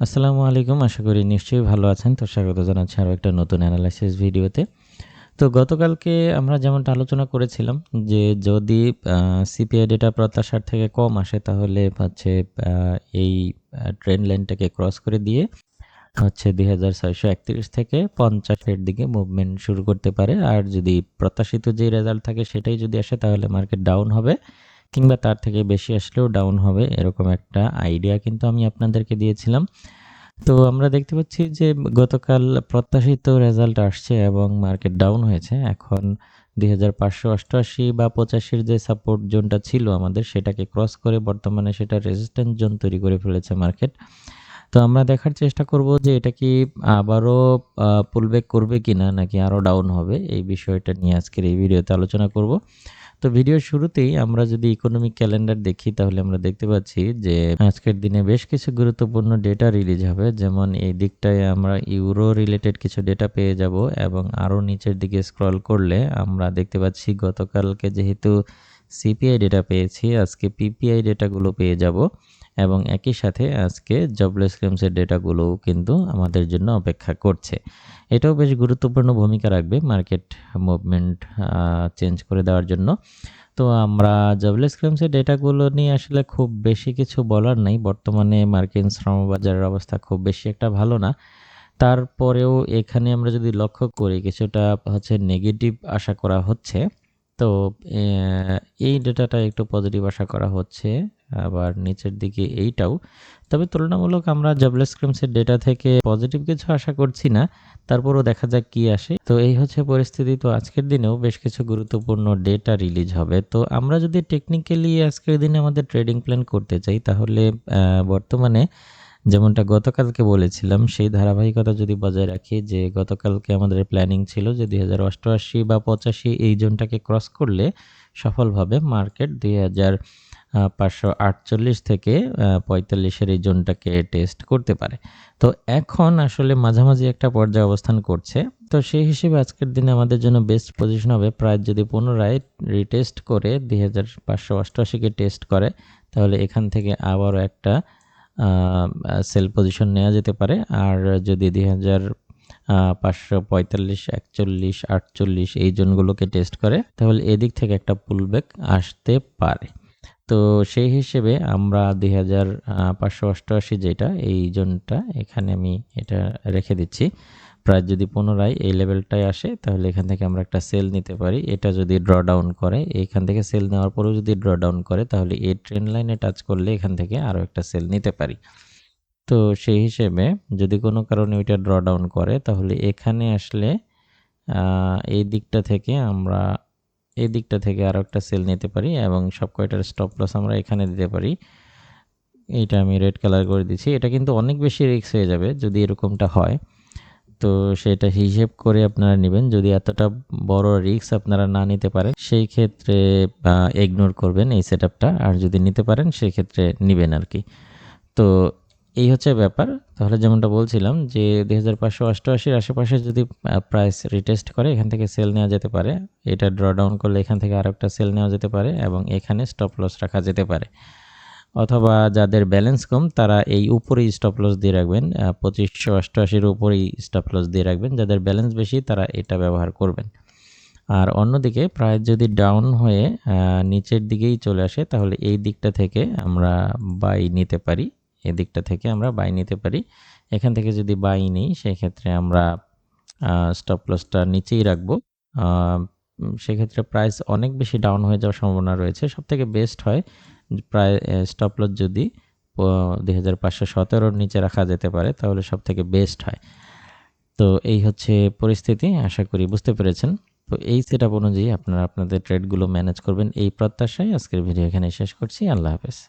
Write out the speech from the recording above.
আসসালামু আলাইকুম, আশা করি নিশ্চয়ই ভালো আছেন। তো স্বাগত জানাচ্ছি আরও একটা নতুন অ্যানালাইসিস ভিডিওতে। তো গতকালকে আমরা যেমনটা আলোচনা করেছিলাম যে যদি সিপিআই ডেটা প্রত্যাশার থেকে কম আসে তাহলে হচ্ছে এই ট্রেন লাইনটাকে ক্রস করে দিয়ে হচ্ছে দুই হাজার ছয়শো একত্রিশ থেকে পঞ্চাশের দিকে মুভমেন্ট শুরু করতে পারে। আর যদি প্রত্যাশিত যে রেজাল্ট থাকে সেটাই যদি আসে তাহলে মার্কেট ডাউন হবে। কিংবা তার থেকে বেশি আসলেও ডাউন হবে, এরকম একটা আইডিয়া কিন্তু আমি আপনাদেরকে দিয়েছিলাম। তো আমরা দেখতে পাচ্ছি যে গতকাল প্রত্যাশিত রেজাল্ট আসছে এবং মার্কেট ডাউন হয়েছে। এখন দুই হাজার পাঁচশো অষ্টআশি বা পঁচাশির যে সাপোর্ট জোনটা ছিল আমাদের, সেটাকে ক্রস করে বর্তমানে সেটা রেজিস্ট্যান্স জোন তৈরি করে ফেলেছে মার্কেট তো আমরা দেখার চেষ্টা করব যে এটা কি আবারও পুলব্যাক করবে কিনা নাকি আরও ডাউন হবে, এই বিষয়টা নিয়ে আজকের এই ভিডিওতে আলোচনা করব। তো ভিডিওর শুরুতেই আমরা যদি ইকোনমিক ক্যালেন্ডার দেখি, তাহলে আমরা দেখতে পাচ্ছি যে আজকের দিনে বেশ কিছু গুরুত্বপূর্ণ ডেটা রিলিজ হবে। যেমন এই দিকটায় আমরা ইউরো রিলেটেড কিছু ডেটা পেয়ে যাব এবং আরও নিচের দিকে স্ক্রল করলে আমরা দেখতে পাচ্ছি গতকালকে যেহেতু সিপিআই ডেটা পেয়েছি, আজকে পিপিআই ডেটাগুলো পেয়ে যাব এবং একই সাথে আজকে জবলেস ক্লেমসের ডেটাগুলোও কিন্তু আমাদের জন্য অপেক্ষা করছে। এটাও বেশ গুরুত্বপূর্ণ ভূমিকা রাখবে মার্কেট মুভমেন্ট চেঞ্জ করে দেওয়ার জন্য। তো আমরা জবলেস ক্লেমসের ডেটাগুলো নিয়ে আসলে খুব বেশি কিছু বলার নাই, বর্তমানে মার্কিন শ্রমবাজারের অবস্থা খুব বেশি একটা ভালো না। তারপরেও এখানে আমরা যদি লক্ষ্য করি, কিছুটা হচ্ছে নেগেটিভ আশা করা হচ্ছে। তো এই ডেটাটা একটু পজিটিভ আশা করা হচ্ছে, আবার নিচের দিকে এইটাও। তবে তুলনামূলক আমরা জবলেস ক্লেমসের ডেটা থেকে পজিটিভ কিছু আশা করছি না, তারপরও দেখা যাক কি আসে। তো এই হচ্ছে পরিস্থিতি, তো আজকের দিনেও বেশ কিছু গুরুত্বপূর্ণ ডেটা রিলিজ হবে। তো আমরা যদি টেকনিক্যালি আজকের দিনে আমাদের ট্রেডিং প্ল্যান করতে চাই, তাহলে বর্তমানে যেমনটা গতকালকে বলেছিলাম, সেই ধারাবাহিকতা যদি বজায় রাখি, যে গতকালকে আমাদের প্ল্যানিং ছিল যে দুই হাজার অষ্টআশি বা পঁচাশি এই জোনটাকে ক্রস করলে সফলভাবে মার্কেট দুই হাজার পাঁচশো আটচল্লিশ থেকে পঁয়তাল্লিশের এই জোনটাকে টেস্ট করতে পারে। তো এখন আসলে মাঝামাঝি একটা পর্যায়ে অবস্থান করছে। তো সেই হিসেবে আজকের দিনে আমাদের জন্য বেস্ট পজিশন হবে প্রায় যদি পুনরায় রিটেস্ট করে দুই হাজার পাঁচশো অষ্টআশিকে টেস্ট করে, তাহলে এখান থেকে আবারও একটা সেল পজিশন নেওয়া যেতে পারে। আর যদি দুই হাজার পাঁচশো পঁয়তাল্লিশ, একচল্লিশ, আটচল্লিশ এই জোনগুলোকে টেস্ট করে, তাহলে এদিক থেকে একটা পুলব্যাক আসতে পারে। তো সেই হিসেবে আমরা দুই হাজার পাঁচশো অষ্টআশি যেটা, এই জোনটা এখানে আমি এটা রেখে দিচ্ছি। প্রায় যদি পুনরায় এই লেভেলটায় আসে, তাহলে এখান থেকে আমরা একটা সেল নিতে পারি। এটা যদি ড্র ডাউন করে এখান থেকে সেল নেওয়ার পরেও যদি ড্র ডাউন করে, তাহলে এই ট্রেন লাইনে টাচ করলে এখান থেকে আরও একটা সেল নিতে পারি। তো সেই হিসেবে যদি কোনো কারণে ওইটা ড্র ডাউন করে, তাহলে এখানে আসলে এই দিকটা থেকে আমরা, এই দিকটা থেকে আরও একটা সেল নিতে পারি এবং সব কয়টার স্টপ লস আমরা এখানে দিতে পারি। এইটা আমি রেড কালার করে দিচ্ছি। এটা কিন্তু অনেক বেশি রিস্ক হয়ে যাবে যদি এরকমটা হয়। তো সেটা হিসেব করে আপনারা নেবেন। যদি এতটা বড় রিস্ক আপনারা না নিতে পারেন, সেই ক্ষেত্রে ইগনোর করবেন এই সেট আর যদি নিতে পারেন, সেই ক্ষেত্রে নেবেন আর কি। তো এই হচ্ছে ব্যাপার। তাহলে যেমনটা বলছিলাম যে, দুই হাজার পাঁচশো অষ্টআশির আশেপাশে যদি প্রাইস রিটেস্ট করে, এখান থেকে সেল নেওয়া যেতে পারে। এটা ড্র ডাউন করলে এখান থেকে আরও একটা সেল নেওয়া যেতে পারে এবং এখানে স্টপ লস রাখা যেতে পারে। অথবা যাদের ব্যালেন্স কম, তারা এই উপরেই স্টপ লস দিয়ে রাখবেন পঁচিশশো অষ্টআশির উপরেই স্টপ লস দিয়ে রাখবেন। যাদের ব্যালেন্স বেশি, তারা এটা ব্যবহার করবেন। আর অন্যদিকে প্রায় যদি ডাউন হয়ে নিচের দিকেই চলে আসে, তাহলে এই দিকটা থেকে আমরা বাই নিতে পারি। এই দিকটা থেকে আমরা বাই নিতে পারি। এখান থেকে যদি বাই নিই, সেক্ষেত্রে আমরা স্টপ লসটা নিচেই রাখব। সেক্ষেত্রে প্রাইস অনেক বেশি ডাউন হয়ে যাওয়ার সম্ভাবনা রয়েছে। সব থেকে বেস্ট হয় প্রায় স্টপ লস যদি দুই হাজার পাঁচশো সতেরোর নিচে রাখা যেতে পারে, তাহলে সব থেকে বেস্ট হয়। তো এই হচ্ছে পরিস্থিতি, আশা করি বুঝতে পেরেছেন। তো এই সেট অনুযায়ী আপনারা আপনাদের ট্রেডগুলো ম্যানেজ করবেন এই প্রত্যাশায়। আজকের ভিডিও এখানে শেষ করছি। আল্লাহ হাফেজ।